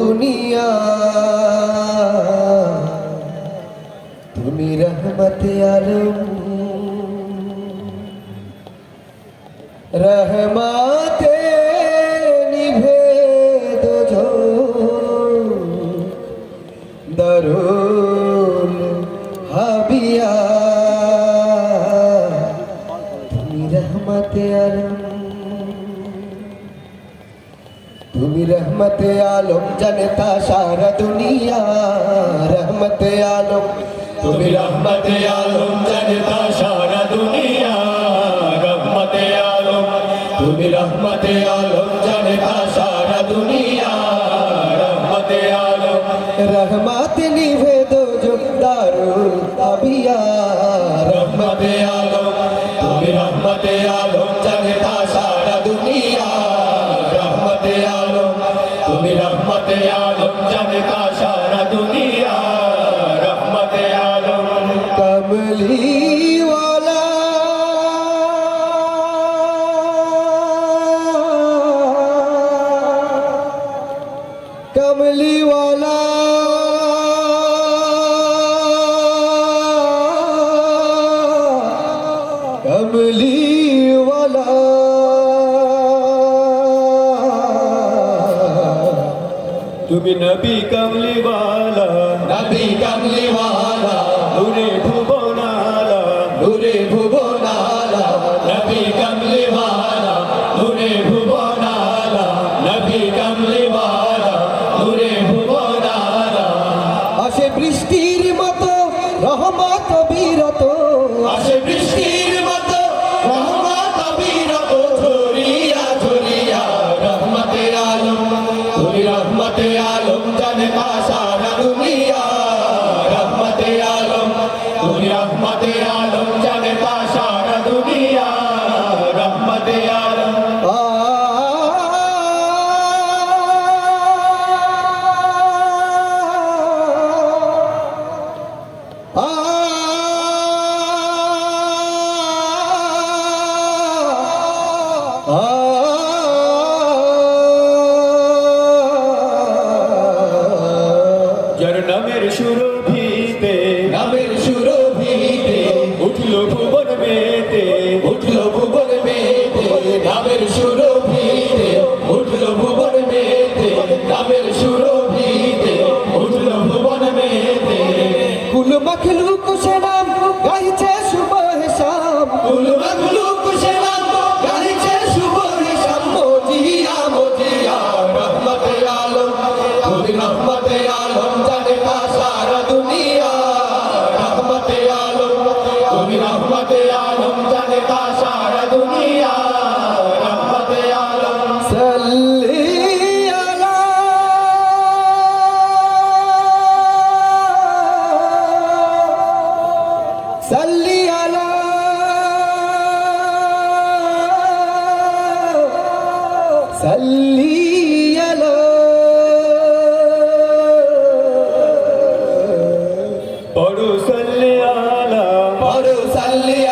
দুনিয়া। তুমি রহমতে আলম রহমাতে নিভে দরুল হাবি তুমি রহমত আলম জনতা সারা দুনিয়া। রহমত আলম। তুমি রহমত আলম জনতা সারা দুনিয়া। রহমত আলম। তুমি রহমত আলম জনতা সারা দুনিয়া। রহমত আলম। রহমত কমলিওয়ালা কমলিওয়ালা তুমি নবী কমলিওয়ালা। নবী কমলিওয়ালা সুরভিতে নামের সুরভিতে উঠল ভুবন মেতে উঠল ভুবন মেতে নামের সুরভিতে উঠল ভুবন মেতে নামের সুরভিতে উঠল ভুবন মেতে কুল মখলুক সে ಸಲ್ಲಿಯಲು. ಪಡು ಸಲ್ಲಿಯಾಲ. ಪಡು ಸಲ್ಲಿಯ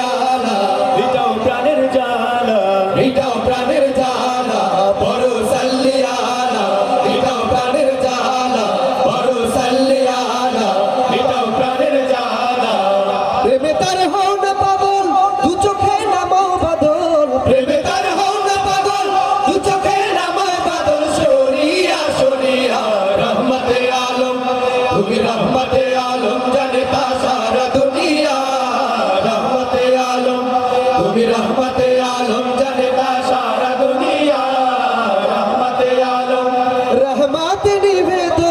রাতে নিভে তো